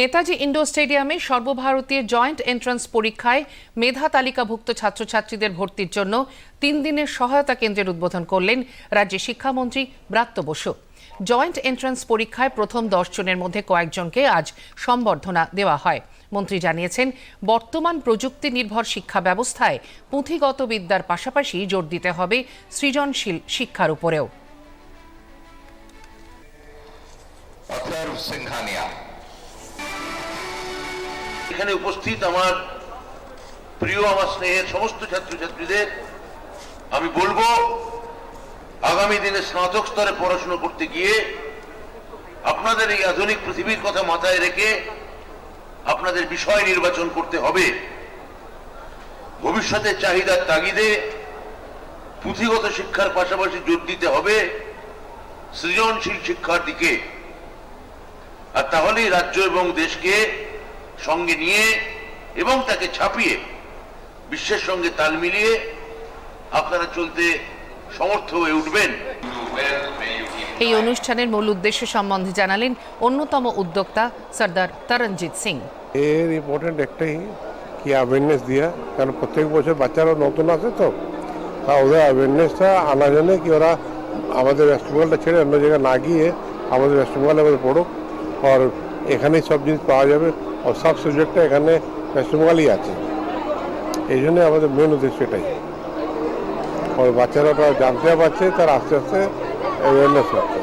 Netaji indoor স্টেডিয়ামে সর্বভারতীয় joint entrance পরীক্ষায় মেধা তালিকাভুক্ত ছাত্রছাত্রীদের ভর্তির জন্য তিন দিনের সহায়তা কেন্দ্রের উদ্বোধন করলেন রাজ্যের শিক্ষামন্ত্রী ব্রাত্য বসু। জয়েন্ট এন্ট্রান্স পরীক্ষায় প্রথম জনের মধ্যে কয়েকজনকে আজ সম্বর্ধনা দেওয়া হয়। মন্ত্রী জানিয়েছেন, বর্তমান প্রযুক্তি নির্ভর শিক্ষা ব্যবস্থায় পুঁথিগত বিদ্যার পাশাপাশি জোর দিতে হবে সৃজনশীল শিক্ষার উপরেও। এখানে উপস্থিত আমার প্রিয়, আমার স্নেহের সমস্ত ছাত্রছাত্রীদের, আমি বলব, আগামী দিনে স্নাতক স্তরে পড়াশোনা করতে গিয়ে আপনাদের এই আধুনিক পৃথিবীর কথা মাথায় রেখে আপনাদের বিষয় নির্বাচন করতে হবে। ভবিষ্যতের চাহিদার তাগিদে পুঁথিগত শিক্ষার পাশাপাশি জোর দিতে হবে সৃজনশীল শিক্ষার দিকে। আর তাহলেই রাজ্য এবং দেশকে সঙ্গে নিয়ে এবং তাকে ছাপিয়ে বিশ্বের সঙ্গে তাল মিলিয়ে আপনারা চলতে সমর্থ হয়ে উঠবেন। এই অনুষ্ঠানের মূল উদ্দেশ্য সম্বন্ধে জানালেন অন্যতম উদ্যোক্তা সর্দার তরণজিৎ সিং। এর ইম্পর্টেন্ট একটাই কি অ্যাওয়ারনেস দেওয়া কারণ প্রত্যেক বছর বাচ্চারা নতুন আসে তো। তা ওদের অ্যাওয়ারনেসটা আনা জন্য কি ওরা আমাদের ওয়েস্ট বেঙ্গলটা ছেড়ে অন্য জায়গায় না গিয়ে আমাদের ওয়েস্ট বেঙ্গলে আমাদের পড়ুক। আর এখানেই সব জিনিস পাওয়া যাবে। আর সব সুযোগটা এখানে ওয়েস্টবেঙ্গলই আছে। এই জন্যে আমাদের মেন উদ্দেশ্য এটাই। আর বাচ্চারা জানতে পারছে, তার আস্তে আস্তে অ্যাওয়ারনেস হচ্ছে